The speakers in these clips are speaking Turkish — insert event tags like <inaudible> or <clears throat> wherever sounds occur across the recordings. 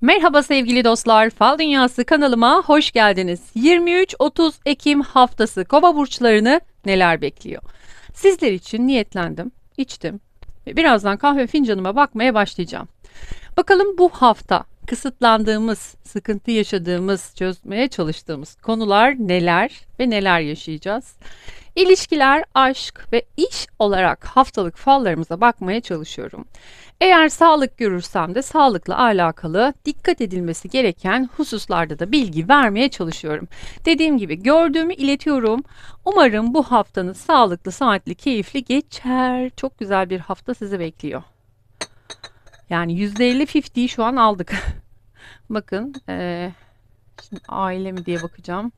Merhaba sevgili dostlar, Fal Dünyası kanalıma hoş geldiniz. 23-30 Ekim haftası Kova burçlarını neler bekliyor? Sizler için niyetlendim, içtim ve birazdan kahve fincanıma bakmaya başlayacağım. Bakalım bu hafta kısıtlandığımız, sıkıntı yaşadığımız, çözmeye çalıştığımız konular neler ve neler yaşayacağız? İlişkiler, aşk ve iş olarak haftalık fallarımıza bakmaya çalışıyorum. Eğer sağlık görürsem de sağlıkla alakalı dikkat edilmesi gereken hususlarda da bilgi vermeye çalışıyorum. Dediğim gibi gördüğümü iletiyorum. Umarım bu haftanız sağlıklı, saatli, keyifli geçer. Çok güzel bir hafta sizi bekliyor. Yani %50-50'yi şu an aldık. <laughs> Bakın, eee, şimdi aile mi diye bakacağım.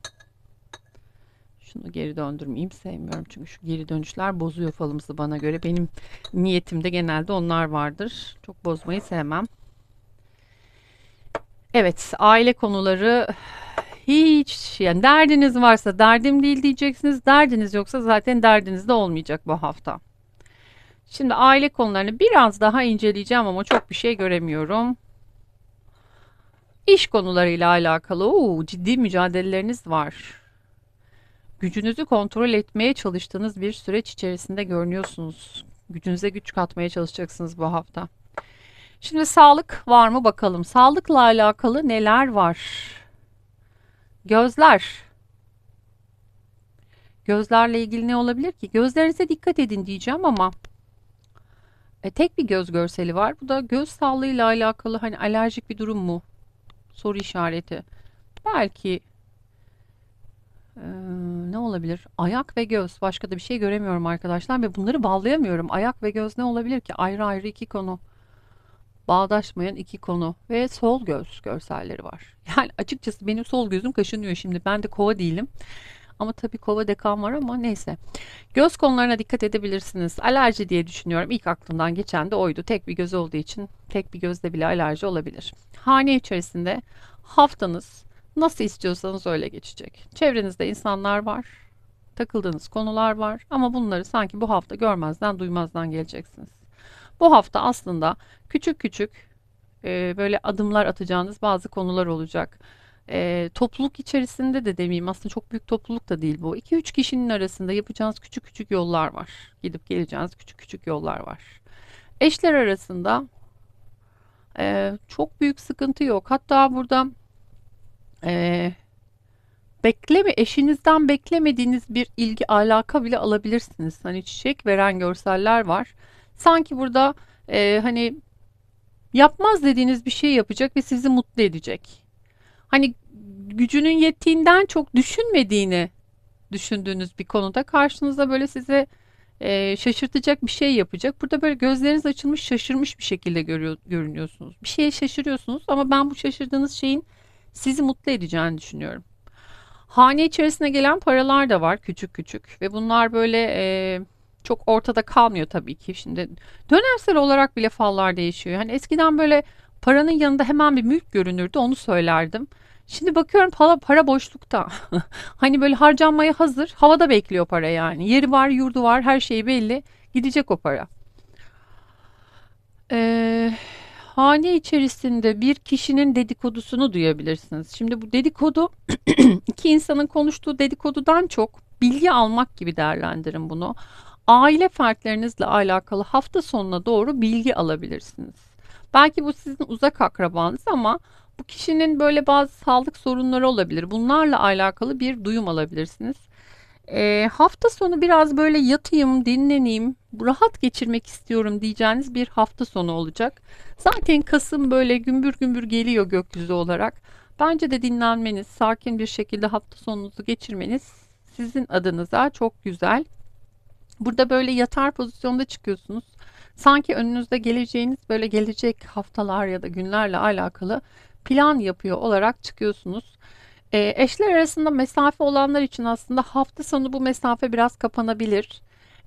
Şunu geri döndürmeyeyim sevmiyorum çünkü şu geri dönüşler bozuyor falımızı bana göre. Benim niyetimde genelde onlar vardır. Çok bozmayı sevmem. Evet aile konuları hiç yani derdiniz varsa derdim değil diyeceksiniz. Derdiniz yoksa zaten derdiniz de olmayacak bu hafta. Şimdi aile konularını biraz daha inceleyeceğim ama çok bir şey göremiyorum. İş konularıyla alakalı oo, ciddi mücadeleleriniz var gücünüzü kontrol etmeye çalıştığınız bir süreç içerisinde görünüyorsunuz. Gücünüze güç katmaya çalışacaksınız bu hafta. Şimdi sağlık var mı bakalım. Sağlıkla alakalı neler var? Gözler. Gözlerle ilgili ne olabilir ki? Gözlerinize dikkat edin diyeceğim ama e, tek bir göz görseli var. Bu da göz sağlığıyla alakalı hani alerjik bir durum mu? Soru işareti. Belki ee, ne olabilir? Ayak ve göz. Başka da bir şey göremiyorum arkadaşlar ve bunları bağlayamıyorum. Ayak ve göz ne olabilir ki? Ayrı ayrı iki konu. Bağdaşmayan iki konu ve sol göz görselleri var. <laughs> Yani açıkçası benim sol gözüm kaşınıyor şimdi. Ben de kova değilim. Ama tabii kova dekan var ama neyse. Göz konularına dikkat edebilirsiniz. Alerji diye düşünüyorum. İlk aklımdan geçen de oydu. Tek bir göz olduğu için tek bir gözde bile alerji olabilir. Hane içerisinde haftanız Nasıl istiyorsanız öyle geçecek. Çevrenizde insanlar var, takıldığınız konular var ama bunları sanki bu hafta görmezden duymazdan geleceksiniz. Bu hafta aslında küçük küçük e, böyle adımlar atacağınız bazı konular olacak. E, topluluk içerisinde de demeyeyim aslında çok büyük topluluk da değil bu. 2-3 kişinin arasında yapacağınız küçük küçük yollar var. Gidip geleceğiniz küçük küçük yollar var. Eşler arasında e, çok büyük sıkıntı yok. Hatta burada e, bekleme eşinizden beklemediğiniz bir ilgi alaka bile alabilirsiniz. Hani çiçek veren görseller var. Sanki burada e, hani yapmaz dediğiniz bir şey yapacak ve sizi mutlu edecek. Hani gücünün yettiğinden çok düşünmediğini düşündüğünüz bir konuda karşınıza böyle size e, şaşırtacak bir şey yapacak. Burada böyle gözleriniz açılmış şaşırmış bir şekilde görüyor, görünüyorsunuz. Bir şeye şaşırıyorsunuz ama ben bu şaşırdığınız şeyin sizi mutlu edeceğini düşünüyorum. Hane içerisine gelen paralar da var küçük küçük ve bunlar böyle e, çok ortada kalmıyor tabii ki. Şimdi dönemsel olarak bile fallar değişiyor. Hani eskiden böyle paranın yanında hemen bir mülk görünürdü onu söylerdim. Şimdi bakıyorum para, para boşlukta. <laughs> hani böyle harcanmaya hazır. Havada bekliyor para yani. Yeri var, yurdu var, her şey belli. Gidecek o para. Eee hane içerisinde bir kişinin dedikodusunu duyabilirsiniz. Şimdi bu dedikodu <clears throat> iki insanın konuştuğu dedikodudan çok bilgi almak gibi değerlendirin bunu. Aile fertlerinizle alakalı hafta sonuna doğru bilgi alabilirsiniz. Belki bu sizin uzak akrabanız ama bu kişinin böyle bazı sağlık sorunları olabilir. Bunlarla alakalı bir duyum alabilirsiniz. E, hafta sonu biraz böyle yatayım, dinleneyim, rahat geçirmek istiyorum diyeceğiniz bir hafta sonu olacak. Zaten Kasım böyle gümbür gümbür geliyor gökyüzü olarak. Bence de dinlenmeniz, sakin bir şekilde hafta sonunuzu geçirmeniz sizin adınıza çok güzel. Burada böyle yatar pozisyonda çıkıyorsunuz. Sanki önünüzde geleceğiniz böyle gelecek haftalar ya da günlerle alakalı plan yapıyor olarak çıkıyorsunuz. E, eşler arasında mesafe olanlar için aslında hafta sonu bu mesafe biraz kapanabilir.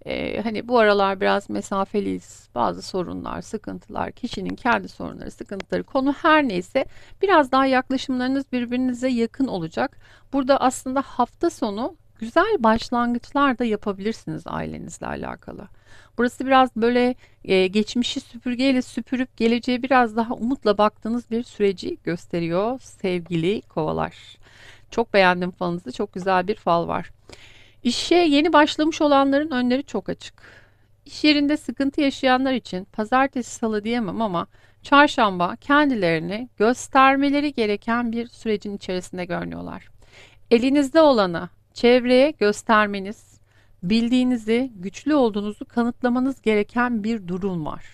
E, hani bu aralar biraz mesafeliyiz. Bazı sorunlar, sıkıntılar, kişinin kendi sorunları, sıkıntıları, konu her neyse biraz daha yaklaşımlarınız birbirinize yakın olacak. Burada aslında hafta sonu güzel başlangıçlar da yapabilirsiniz ailenizle alakalı. Burası biraz böyle e, geçmişi süpürgeyle süpürüp geleceğe biraz daha umutla baktığınız bir süreci gösteriyor sevgili kovalar. Çok beğendim falınızı. Çok güzel bir fal var. İşe yeni başlamış olanların önleri çok açık. İş yerinde sıkıntı yaşayanlar için pazartesi salı diyemem ama çarşamba kendilerini göstermeleri gereken bir sürecin içerisinde görünüyorlar. Elinizde olanı çevreye göstermeniz, bildiğinizi, güçlü olduğunuzu kanıtlamanız gereken bir durum var.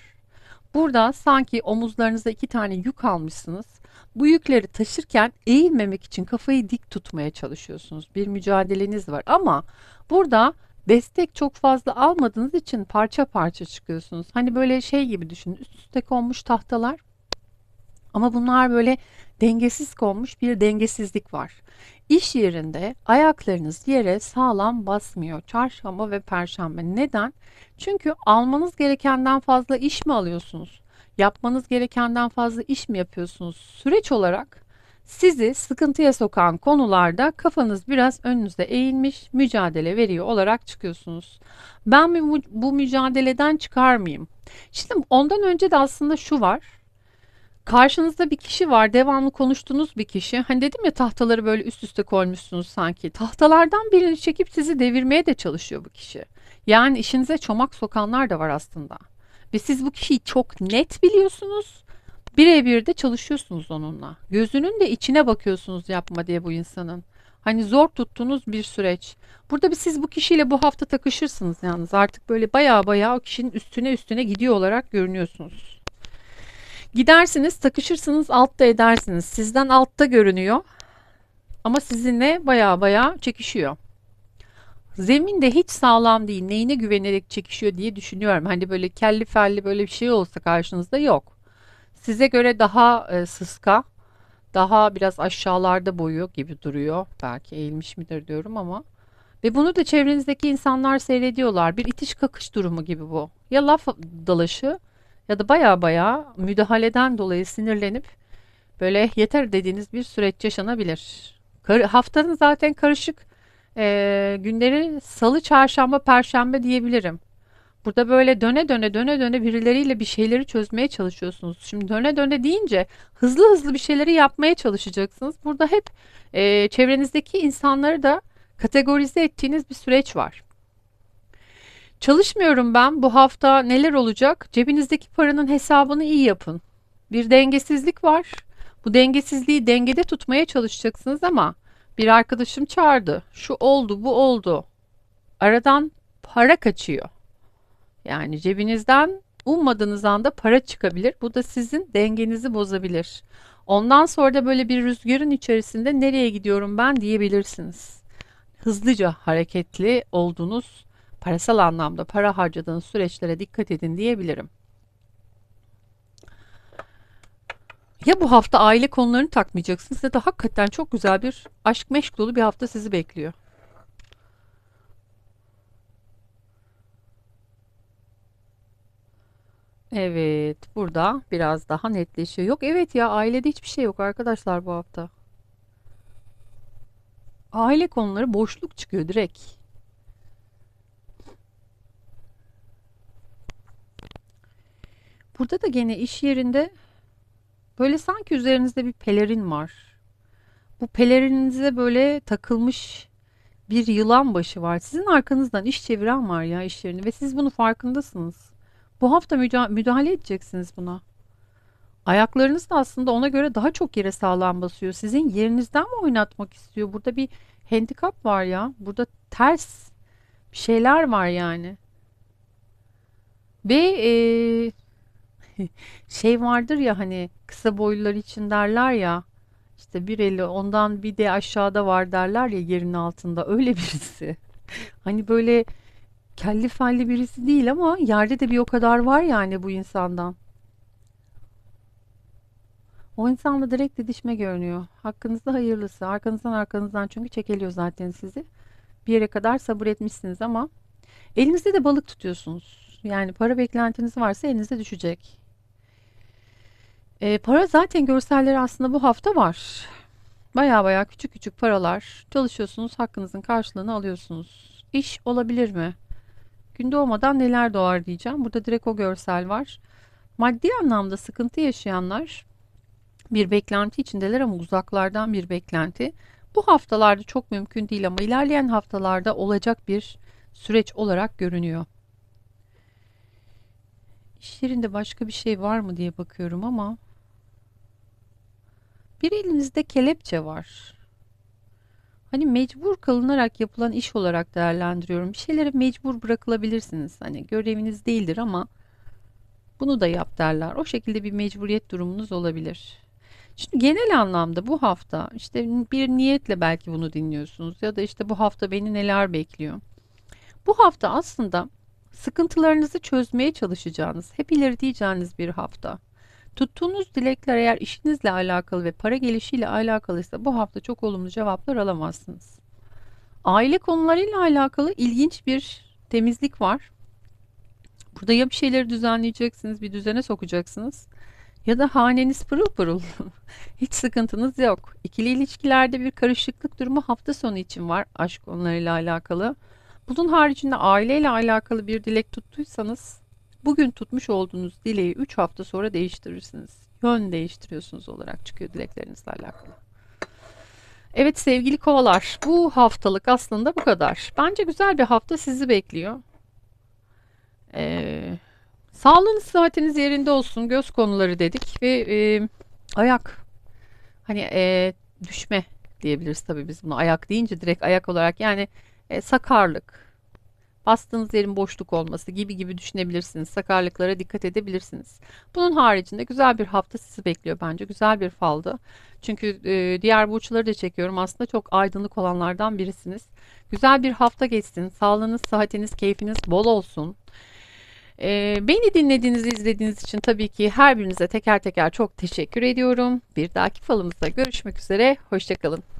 Burada sanki omuzlarınıza iki tane yük almışsınız. Bu yükleri taşırken eğilmemek için kafayı dik tutmaya çalışıyorsunuz. Bir mücadeleniz var ama burada destek çok fazla almadığınız için parça parça çıkıyorsunuz. Hani böyle şey gibi düşünün. Üst üste konmuş tahtalar. Ama bunlar böyle dengesiz konmuş bir dengesizlik var. İş yerinde ayaklarınız yere sağlam basmıyor. Çarşamba ve perşembe. Neden? Çünkü almanız gerekenden fazla iş mi alıyorsunuz? Yapmanız gerekenden fazla iş mi yapıyorsunuz? Süreç olarak sizi sıkıntıya sokan konularda kafanız biraz önünüzde eğilmiş, mücadele veriyor olarak çıkıyorsunuz. Ben bu mücadeleden çıkar mıyım? Şimdi ondan önce de aslında şu var. Karşınızda bir kişi var, devamlı konuştuğunuz bir kişi. Hani dedim ya tahtaları böyle üst üste koymuşsunuz sanki. Tahtalardan birini çekip sizi devirmeye de çalışıyor bu kişi. Yani işinize çomak sokanlar da var aslında. Ve siz bu kişiyi çok net biliyorsunuz. Birebir de çalışıyorsunuz onunla. Gözünün de içine bakıyorsunuz yapma diye bu insanın. Hani zor tuttuğunuz bir süreç. Burada bir siz bu kişiyle bu hafta takışırsınız yalnız. Artık böyle baya baya o kişinin üstüne üstüne gidiyor olarak görünüyorsunuz. Gidersiniz, takışırsınız, altta edersiniz. Sizden altta görünüyor. Ama sizinle baya baya çekişiyor. Zemin de hiç sağlam değil. Neyine güvenerek çekişiyor diye düşünüyorum. Hani böyle kelli felli böyle bir şey olsa karşınızda yok. Size göre daha e, sıska, daha biraz aşağılarda boyu gibi duruyor. Belki eğilmiş midir diyorum ama. Ve bunu da çevrenizdeki insanlar seyrediyorlar. Bir itiş kakış durumu gibi bu. Ya laf dalaşı ya da baya baya müdahaleden dolayı sinirlenip böyle yeter dediğiniz bir süreç yaşanabilir. Kar haftanın zaten karışık e, günleri salı, çarşamba, perşembe diyebilirim. Burada böyle döne döne döne döne birileriyle bir şeyleri çözmeye çalışıyorsunuz. Şimdi döne döne deyince hızlı hızlı bir şeyleri yapmaya çalışacaksınız. Burada hep e, çevrenizdeki insanları da kategorize ettiğiniz bir süreç var. Çalışmıyorum ben. Bu hafta neler olacak? Cebinizdeki paranın hesabını iyi yapın. Bir dengesizlik var. Bu dengesizliği dengede tutmaya çalışacaksınız ama bir arkadaşım çağırdı. Şu oldu, bu oldu. Aradan para kaçıyor. Yani cebinizden ummadığınız anda para çıkabilir. Bu da sizin dengenizi bozabilir. Ondan sonra da böyle bir rüzgarın içerisinde nereye gidiyorum ben diyebilirsiniz. Hızlıca hareketli olduğunuz parasal anlamda para harcadığınız süreçlere dikkat edin diyebilirim. Ya bu hafta aile konularını takmayacaksınız ya da hakikaten çok güzel bir aşk meşk dolu bir hafta sizi bekliyor. Evet, burada biraz daha netleşiyor. Yok evet ya ailede hiçbir şey yok arkadaşlar bu hafta. Aile konuları boşluk çıkıyor direkt. Burada da gene iş yerinde böyle sanki üzerinizde bir pelerin var. Bu pelerinize böyle takılmış bir yılan başı var. Sizin arkanızdan iş çeviren var ya iş yerinde ve siz bunu farkındasınız. Bu hafta müca- müdahale edeceksiniz buna. Ayaklarınız da aslında ona göre daha çok yere sağlam basıyor. Sizin yerinizden mi oynatmak istiyor? Burada bir handikap var ya. Burada ters bir şeyler var yani. Ve eee, <laughs> şey vardır ya hani kısa boylular için derler ya işte bir eli ondan bir de aşağıda var derler ya yerin altında öyle birisi. <laughs> Hani böyle kelli felli birisi değil ama yerde de bir o kadar var yani bu insandan. O insanla direkt didişme görünüyor. Hakkınızda hayırlısı. Arkanızdan arkanızdan çünkü çekeliyor zaten sizi. Bir yere kadar sabır etmişsiniz ama elinizde de balık tutuyorsunuz. Yani para beklentiniz varsa elinize düşecek. E, para zaten görselleri aslında bu hafta var. Baya baya küçük küçük paralar çalışıyorsunuz, hakkınızın karşılığını alıyorsunuz. İş olabilir mi? Gün doğmadan neler doğar diyeceğim. Burada direkt o görsel var. Maddi anlamda sıkıntı yaşayanlar bir beklenti içindeler ama uzaklardan bir beklenti. Bu haftalarda çok mümkün değil ama ilerleyen haftalarda olacak bir süreç olarak görünüyor. İş yerinde başka bir şey var mı diye bakıyorum ama bir elinizde kelepçe var. Hani mecbur kalınarak yapılan iş olarak değerlendiriyorum. Bir şeylere mecbur bırakılabilirsiniz. Hani göreviniz değildir ama bunu da yap derler. O şekilde bir mecburiyet durumunuz olabilir. Şimdi genel anlamda bu hafta işte bir niyetle belki bunu dinliyorsunuz ya da işte bu hafta beni neler bekliyor. Bu hafta aslında sıkıntılarınızı çözmeye çalışacağınız, hep ilerleyeceğiniz bir hafta. Tuttuğunuz dilekler eğer işinizle alakalı ve para gelişiyle alakalıysa bu hafta çok olumlu cevaplar alamazsınız. Aile konularıyla alakalı ilginç bir temizlik var. Burada ya bir şeyleri düzenleyeceksiniz, bir düzene sokacaksınız ya da haneniz pırıl pırıl. <laughs> Hiç sıkıntınız yok. İkili ilişkilerde bir karışıklık durumu hafta sonu için var aşk konularıyla alakalı. Bunun haricinde aileyle alakalı bir dilek tuttuysanız bugün tutmuş olduğunuz dileği 3 hafta sonra değiştirirsiniz. Yön değiştiriyorsunuz olarak çıkıyor dileklerinizle alakalı. Evet sevgili kovalar bu haftalık aslında bu kadar. Bence güzel bir hafta sizi bekliyor. Ee, sağlığınız sıhhatiniz yerinde olsun göz konuları dedik ve e, ayak hani e, düşme diyebiliriz tabii biz bunu ayak deyince direkt ayak olarak yani e, sakarlık bastığınız yerin boşluk olması gibi gibi düşünebilirsiniz. Sakarlıklara dikkat edebilirsiniz. Bunun haricinde güzel bir hafta sizi bekliyor bence. Güzel bir faldı. Çünkü e, diğer burçları da çekiyorum. Aslında çok aydınlık olanlardan birisiniz. Güzel bir hafta geçsin. Sağlığınız, sıhhatiniz, keyfiniz bol olsun. E, beni dinlediğiniz, izlediğiniz için tabii ki her birinize teker teker çok teşekkür ediyorum. Bir dahaki falımızda görüşmek üzere. Hoşçakalın.